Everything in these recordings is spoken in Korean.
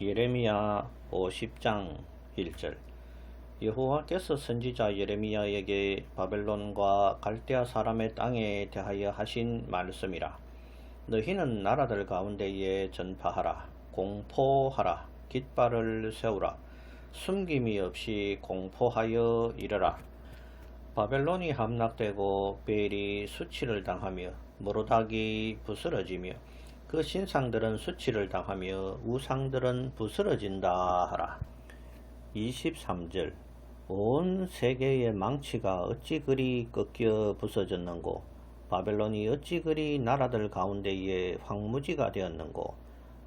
예레미야 50장 1절. 여호와께서 선지자 예레미야에게 바벨론과 갈대아 사람의 땅에 대하여 하신 말씀이라. 너희는 나라들 가운데에 전파하라 공포하라 깃발을 세우라 숨김이 없이 공포하여 이르라. 바벨론이 함락되고 벨이 수치를 당하며 모로닥이 부스러지며 그 신상들은 수치를 당하며 우상들은 부스러진다 하라. 23절 온 세계의 망치가 어찌 그리 꺾여 부서졌는고 바벨론이 어찌 그리 나라들 가운데에 황무지가 되었는고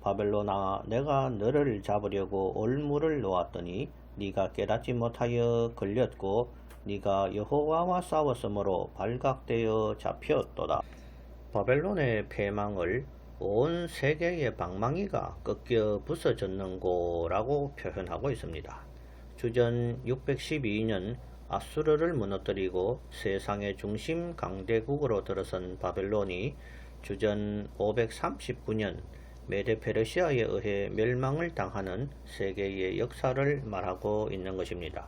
바벨론아 내가 너를 잡으려고 올무를 놓았더니 네가 깨닫지 못하여 걸렸고 네가 여호와와 싸웠으므로 발각되어 잡혔도다. 바벨론의 패망을 온 세계의 방망이가 꺾여 부서졌는고라고 표현하고 있습니다. 주전 612년 아수르를 무너뜨리고 세상의 중심 강대국으로 들어선 바벨론이 주전 539년 메데 페르시아에 의해 멸망을 당하는 세계의 역사를 말하고 있는 것입니다.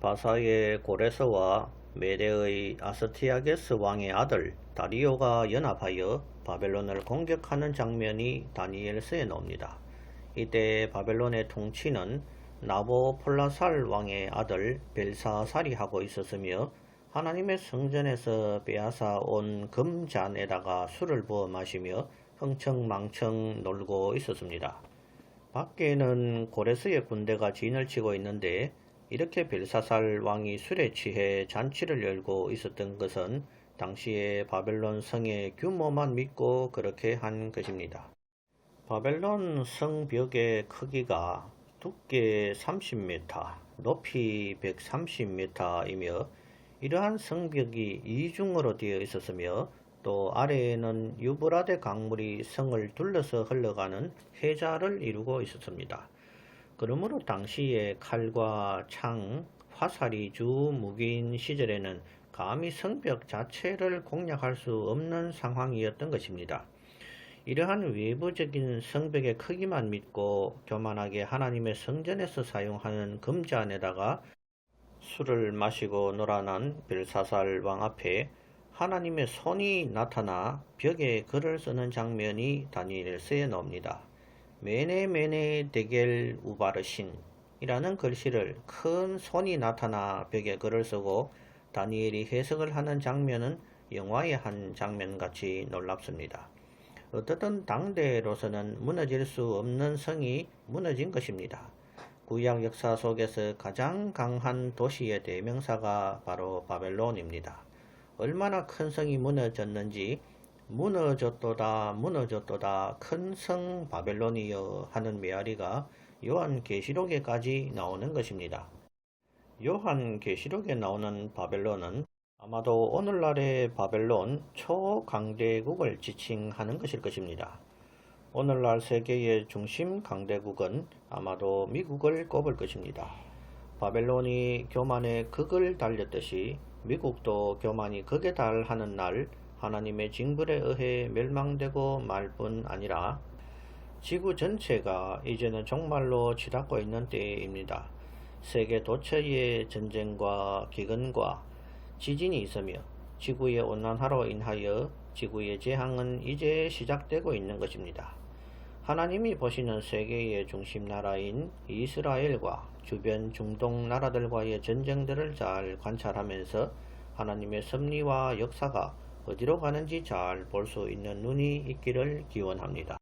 바사의 고레스와 메데의 아스티아게스 왕의 아들 다리오가 연합하여 바벨론을 공격하는 장면이 다니엘서에 나옵니다. 이때 바벨론의 통치는 나보폴라살 왕의 아들 벨사살이 하고 있었으며 하나님의 성전에서 빼앗아 온 금잔에다가 술을 부어 마시며 흥청망청 놀고 있었습니다. 밖에는 고레스의 군대가 진을 치고 있는데 이렇게 벨사살 왕이 술에 취해 잔치를 열고 있었던 것은 당시에 바벨론 성의 규모만 믿고 그렇게 한 것입니다. 바벨론 성벽의 크기가 두께 30m, 높이 130m이며 이러한 성벽이 이중으로 되어 있었으며 또 아래에는 유브라데 강물이 성을 둘러서 흘러가는 해자를 이루고 있었습니다. 그러므로 당시에 칼과 창, 화살이 주 무기인 시절에는 감히 성벽 자체를 공략할 수 없는 상황이었던 것입니다. 이러한 외부적인 성벽의 크기만 믿고 교만하게 하나님의 성전에서 사용하는 금잔에다가 술을 마시고 놀아난 벨사살 왕 앞에 하나님의 손이 나타나 벽에 글을 쓰는 장면이 다니엘서에 나옵니다. 메네 메네 데겔 우바르신 이라는 글씨를 큰 손이 나타나 벽에 글을 쓰고 다니엘이 해석을 하는 장면은 영화의 한 장면같이 놀랍습니다. 어떻든 당대로서는 무너질 수 없는 성이 무너진 것입니다. 구약 역사 속에서 가장 강한 도시의 대명사가 바로 바벨론입니다. 얼마나 큰 성이 무너졌는지 무너졌도다 무너졌도다 큰 성 바벨론이여 하는 메아리가 요한 계시록에까지 나오는 것입니다. 요한 계시록에 나오는 바벨론은 아마도 오늘날의 바벨론 초강대국을 지칭하는 것일 것입니다. 오늘날 세계의 중심 강대국은 아마도 미국을 꼽을 것입니다. 바벨론이 교만의 극을 달렸듯이 미국도 교만이 극에 달하는 날 하나님의 징벌에 의해 멸망되고 말 뿐 아니라 지구 전체가 이제는 정말로 치닫고 있는 때입니다. 세계 도처에 전쟁과 기근과 지진이 있으며 지구의 온난화로 인하여 지구의 재앙은 이제 시작되고 있는 것입니다. 하나님이 보시는 세계의 중심 나라인 이스라엘과 주변 중동 나라들과의 전쟁들을 잘 관찰하면서 하나님의 섭리와 역사가 어디로 가는지 잘 볼 수 있는 눈이 있기를 기원합니다.